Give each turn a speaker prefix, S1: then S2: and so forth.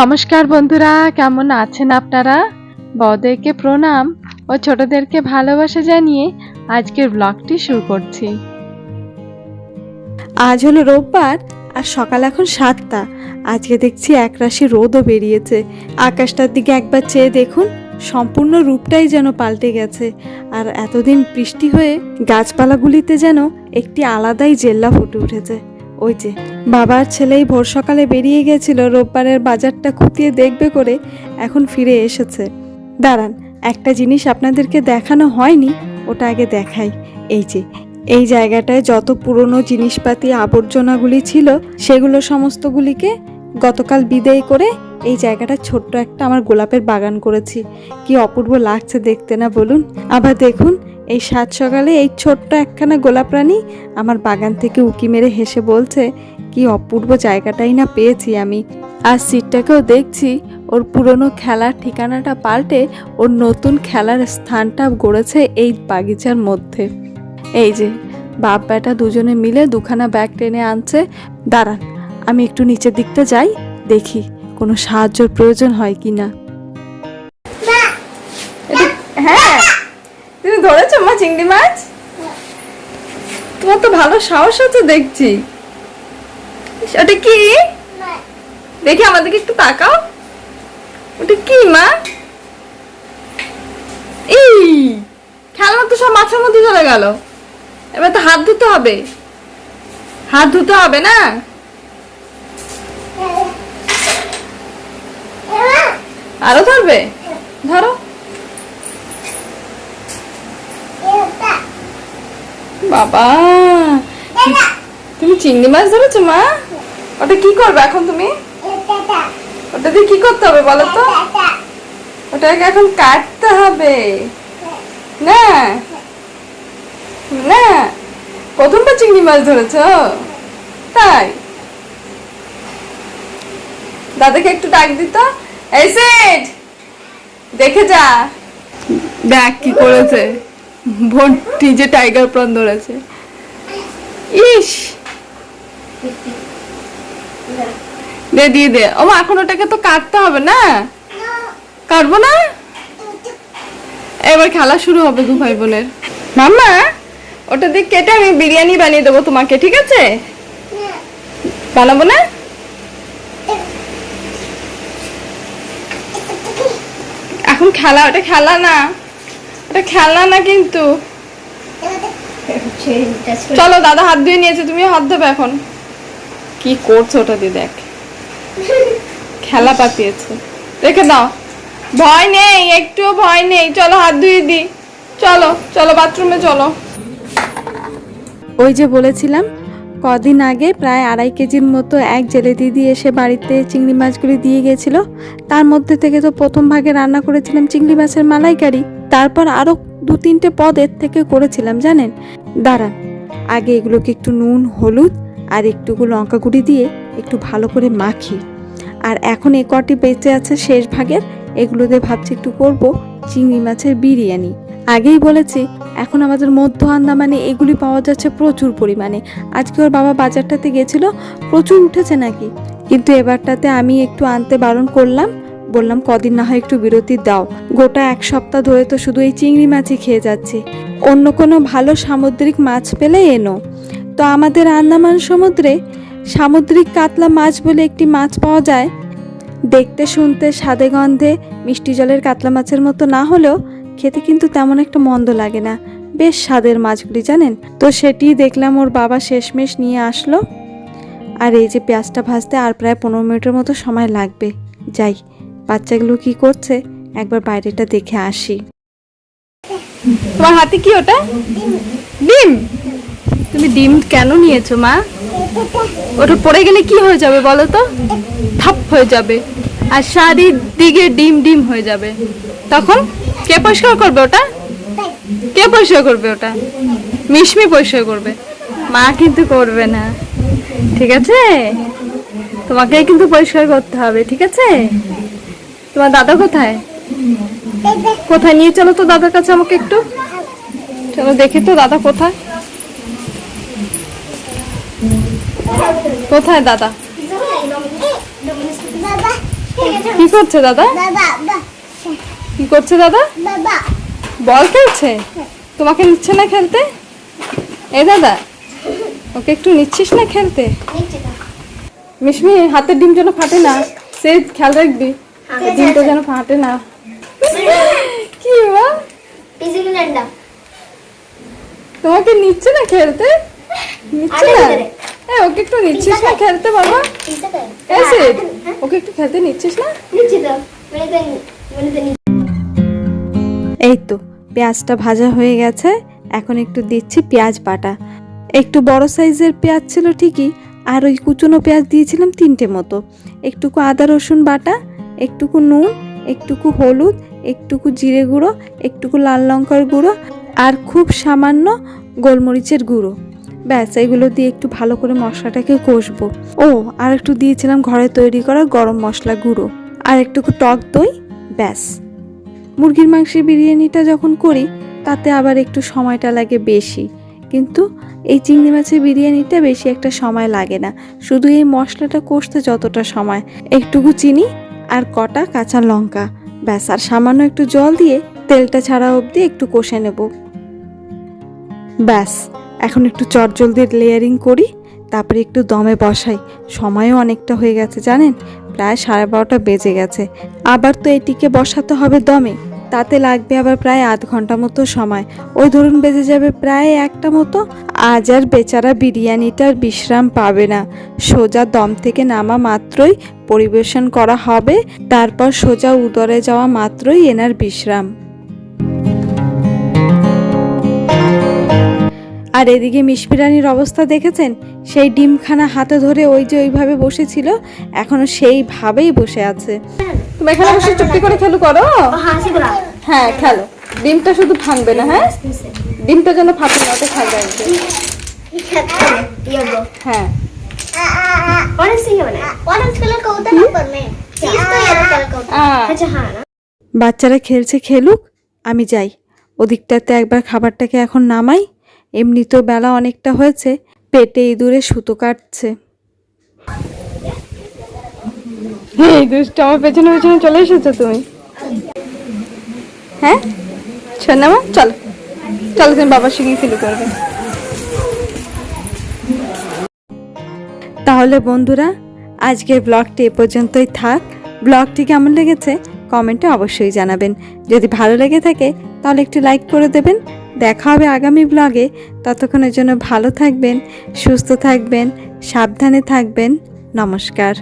S1: নমস্কার বন্ধুরা, কেমন আছেন আপনারা? বড়দেরকে প্রণাম ও ছোটদেরকে ভালোবাসা জানিয়ে আজকের ব্লগটি শুরু করছি।
S2: আজ হলো রোববার আর সকাল এখন সাতটা। আজকে দেখছি এক রাশি রোদও বেরিয়েছে। আকাশটার দিকে একবার চেয়ে দেখুন, সম্পূর্ণ রূপটাই যেন পাল্টে গেছে। আর এতদিন বৃষ্টি হয়ে গাছপালাগুলিতে যেন একটি আলাদাই জেল্লা ফুটে উঠেছে। ওই যে, বাবার ছেলেই ভোর সকালে বেরিয়ে গেছিল, রোববারের বাজারটা খুঁটিয়ে দেখবে করে এখন ফিরে এসেছে। দাঁড়ান, একটা জিনিস আপনাদেরকে দেখানো হয়নি, ওটা আগে দেখাই। এই যে, এই জায়গাটায় যত পুরনো জিনিসপাতি, আবর্জনাগুলি ছিল, সেগুলো সমস্তগুলিকে গতকাল বিদেয় করে এই জায়গাটা ছোট্ট একটা আমার গোলাপের বাগান করেছি। কি অপূর্ব লাগছে দেখতে না বলুন? আবার দেখুন এই সাত সকালে এই ছোট্ট একখানা গোলাপ রানী আমার বাগান থেকে উকি মেরে হেসে বলছে কি অপূর্ব জায়গাটাই না পেয়েছি আমি। আর সিটটাকেও দেখছি ওর পুরনো খেলার ঠিকানাটা পাল্টে ওর নতুন খেলার স্থানটা গড়েছে এই বাগিচার মধ্যে। এই যে বাপ বেটা দুজনে মিলে দুখানা ব্যাগ টেনে আনছে। দাঁড়ান আমি একটু নিচের দিকটা যাই দেখি কোনো সাহায্যর প্রয়োজন হয় কি না হ্যাঁ তুমি ধরেছো? চিংড়ি মাছ? তোমার তো ভালো সাহস আছে দেখছি। ওটা কি? দেখি আমাদেরকে একটু তাকাও। ওটা কি, মা? এই! খেলনা তো সব মাছের মধ্যে চলে গেল। এবার তো হাত ধুতে হবে। হাত ধুতে হবে না? আরও ধরবে? ধরো। বাবা। তুমি চিংড়ি মাছ ধরেছো মা? ওটা কি করবে এখন তুমি? ওটা দিয়ে কি করতে হবে বলো তো? ওটাকে এখন কাটতে হবে। না। না। প্রথমবার চিংড়ি মাছ ধরেছ? তাই? দাদাকে একটু ডাক দিত এই সেট দেখে যা। দেখ কি করেছে। ভর্তি যে টাইগার প্রন ধরেছে ইস! দে, দিয়ে দে। ও এখন ওটাকে তো কাটতে হবে না? কাটবো না? এবার খেলা শুরু হবে দু ভাই বোনের। মাম্মা, ওটা দিয়ে কেটে আমি বিরিয়ানি বানিয়ে দেবো তোমাকে, ঠিক আছে? বানাবো না? এখন খেলা, ওটা খেলা না। ওটা খেলা না কিন্তু। চলো দাদা হাত ধুয়ে নিয়েছে তুমি হাত ধোবে এখন। কি করছ ওটা দিয়ে দেখ। খেলা পাতিয়েছে দেখে দাও। ভয় নেই একটুও ভয় নেই। চলো হাত ধুয়ে দি চলো চলো বাথরুমে চলো। ওই যে বলেছিলাম কদিন আগে প্রায় আড়াই কেজির মতো এক জেলে দিদি এসে বাড়িতে চিংড়ি মাছগুলি দিয়ে গেছিল। তার মধ্যে থেকে তো প্রথম ভাগে রান্না করেছিলাম চিংড়ি মাছের মালাইকারি। তারপর আরও দু তিনটে পদ এর থেকে করেছিলাম, জানেন? দাঁড়ান, আগে এগুলোকে একটু নুন, হলুদ আর একটুকু লঙ্কা গুঁড়ি দিয়ে একটু ভালো করে মাখি। আর এখন এ কটি বেঁচে আছে শেষ ভাগের, এগুলো দিয়ে ভাবছি একটু করব চিংড়ি মাছের বিরিয়ানি। আগেই বলেছি, এখন আমাদের মধ্য আন্দামানে এগুলি পাওয়া যাচ্ছে প্রচুর পরিমাণে। আজকে ওর বাবা বাজারটাতে গেছিল, প্রচুর উঠেছে নাকি? কিন্তু এবারটাতে আমি একটু আনতে বারণ করলাম বললাম, কদিন না হয় একটু বিরতি দাও। গোটা এক সপ্তাহ ধরে তো শুধু এই চিংড়ি মাছই খেয়ে যাচ্ছে। অন্য কোনো ভালো সামুদ্রিক মাছ পেলে এনো। তো আমাদের আন্দামান সমুদ্রে সামুদ্রিক কাতলা মাছ বলে একটি মাছ পাওয়া যায়। দেখতে, শুনতে, স্বাদে গন্ধে, মিষ্টি জলের কাতলা মাছের মতো না হলেও খেতে কিন্তু তেমন একটা মন্দ লাগে না। বেশ স্বাদের মাছগুলি, জানেন? তো সেটি দেখলাম ওর বাবা শেষমেশ নিয়ে আসলো। আর এই যে পেঁয়াজটা ভাজতে আর প্রায় পনেরো মিনিটের মতো সময় লাগবে। যাই বাচ্চাগুলো কি করছে? একবার বাইরেটা দেখে আসি। তোমার হাতে কি ওটা? ডিম? তুমি ডিম কেন নিয়েছো, মা? ওটা পড়ে গেলে কি হয়ে যাবে বলো তো? থাপ হয়ে যাবে। আর শাড়ির চারিদিকে ডিম ডিম হয়ে যাবে। তখন কে পরিষ্কার করবে ওটা? কে পরিষ্কার করবে ওটা? মিশমি পরিষ্কার করবে। মা কিন্তু করবে না। ঠিক আছে? তোমাকে কিন্তু পরিষ্কার করতে হবে, ঠিক আছে? তোমার দাদা কোথায়? কোথায়? নিয়ে চলো তো দাদার কাছে আমাকে একটু। চলো দেখি তো দাদা কোথায়? কোথায় দাদা?
S1: কি করছে দাদা? কি করছে দাদা? বল খেলছে? তোমাকে নিচ্ছে না খেলতে? এ দাদা ওকে একটু নিচ্ছিস না খেলতে? মিশমি হাতের ডিম যেন ফাটে না সে খেয়াল রাখবি। ডিমটা যেন ফাটে না কি বা তোমাকে নিচ্ছে না খেলতে নিচ্ছে না। হ্যাঁ ওকে একটু নিচ্ছিস না খেলতে বাবা এসে ওকে একটু খেলতে নিচ্ছিস না
S3: নিচে দাও তো মানে তো
S2: এই তো পেঁয়াজটা ভাজা হয়ে গেছে। এখন একটু দিচ্ছি পেঁয়াজ বাটা। একটু বড় সাইজের পেঁয়াজ ছিল ঠিকই আর ওই কুচনো পেঁয়াজ দিয়েছিলাম তিনটে মতো। একটুকু আদা রসুন বাটা একটুকু নুন, একটুকু হলুদ, একটুকু জিরে গুঁড়ো, একটুকু লাল লঙ্কার গুঁড়ো আর খুব সামান্য গোলমরিচের গুঁড়ো। ব্যাস, এগুলো দিয়ে একটু ভালো করে মশলাটাকে কষবো। ও, আর একটু দিয়েছিলাম ঘরে তৈরি করা গরম মশলা গুঁড়ো আর একটুকু টক দই, ব্যাস। মুরগির মাংসের বিরিয়ানিটা যখন করি, তাতে আবার একটু সময়টা লাগে বেশি। কিন্তু এই চিংড়ি মাছের বিরিয়ানিটা বেশি একটা সময় লাগে না। শুধু এই মশলাটা কষতে যতটা সময়, একটুকু চিনি আর কটা কাঁচা লঙ্কা। ব্যাস, আর সামান্য একটু জল দিয়ে তেলটা ছাড়া অবধি একটু কষে নেব। ব্যাস, এখন একটু চটজলদি লেয়ারিং করি, তারপরে একটু দমে বসাই। সময়ও অনেকটা হয়ে গেছে, জানেন? প্রায় সাড়ে বারোটা বেজে গেছে। আবার তো এটিকে বসাতে হবে দমে। তাতে লাগবে আবার প্রায় আধ ঘণ্টা মতো সময়। ওই ধরুন বেজে যাবে প্রায় একটা মতো। আজ আর বেচারা বিরিয়ানিটার বিশ্রাম পাবে না। সোজা দম থেকে নামা মাত্রই পরিবেশন করা হবে, তারপর সোজা উদরে যাওয়া মাত্রই এনার বিশ্রাম। আর এদিকে মিশপিরানির অবস্থা দেখেছেন? সেই ডিমখানা হাতে ধরে ওই যে ওইভাবে বসেছিল এখনও সেইভাবেই বসে আছে।
S1: তুমি এখানে বসে চুপটি করে খেলু করো। হ্যাঁ খেলো। ডিমটা শুধু ভাঙবে না হ্যাঁ? ডিমটা যেন ফাটে না ওটা খেয়াল রাখবে হ্যাঁ।
S2: বাচ্চারা খেলছে খেলুক আমি যাই। ওদিকটাতে একবার খাবারটাকে এখন নামাই। এমনিতেও বেলা অনেকটা হয়েছে পেটে ইঁদুরে সুতো কাটছে।
S1: এই দুষ্ট আমার পেছনে পেছনে চলে এসেছ তুমি? হ্যাঁ? সোনামা চলো। চলো তুমি বাবার সঙ্গে ফিল করবে
S2: তাহলে বন্ধুরা আজকের ব্লগটি এ পর্যন্তই থাক। ব্লগটি কেমন লেগেছে কমেন্টে অবশ্যই জানাবেন। যদি ভালো লেগে থাকে তাহলে একটু লাইক করে দেবেন। দেখা হবে আগামী ব্লগে ততক্ষণের জন্য ভালো থাকবেন সুস্থ থাকবেন সাবধানে থাকবেন। নমস্কার।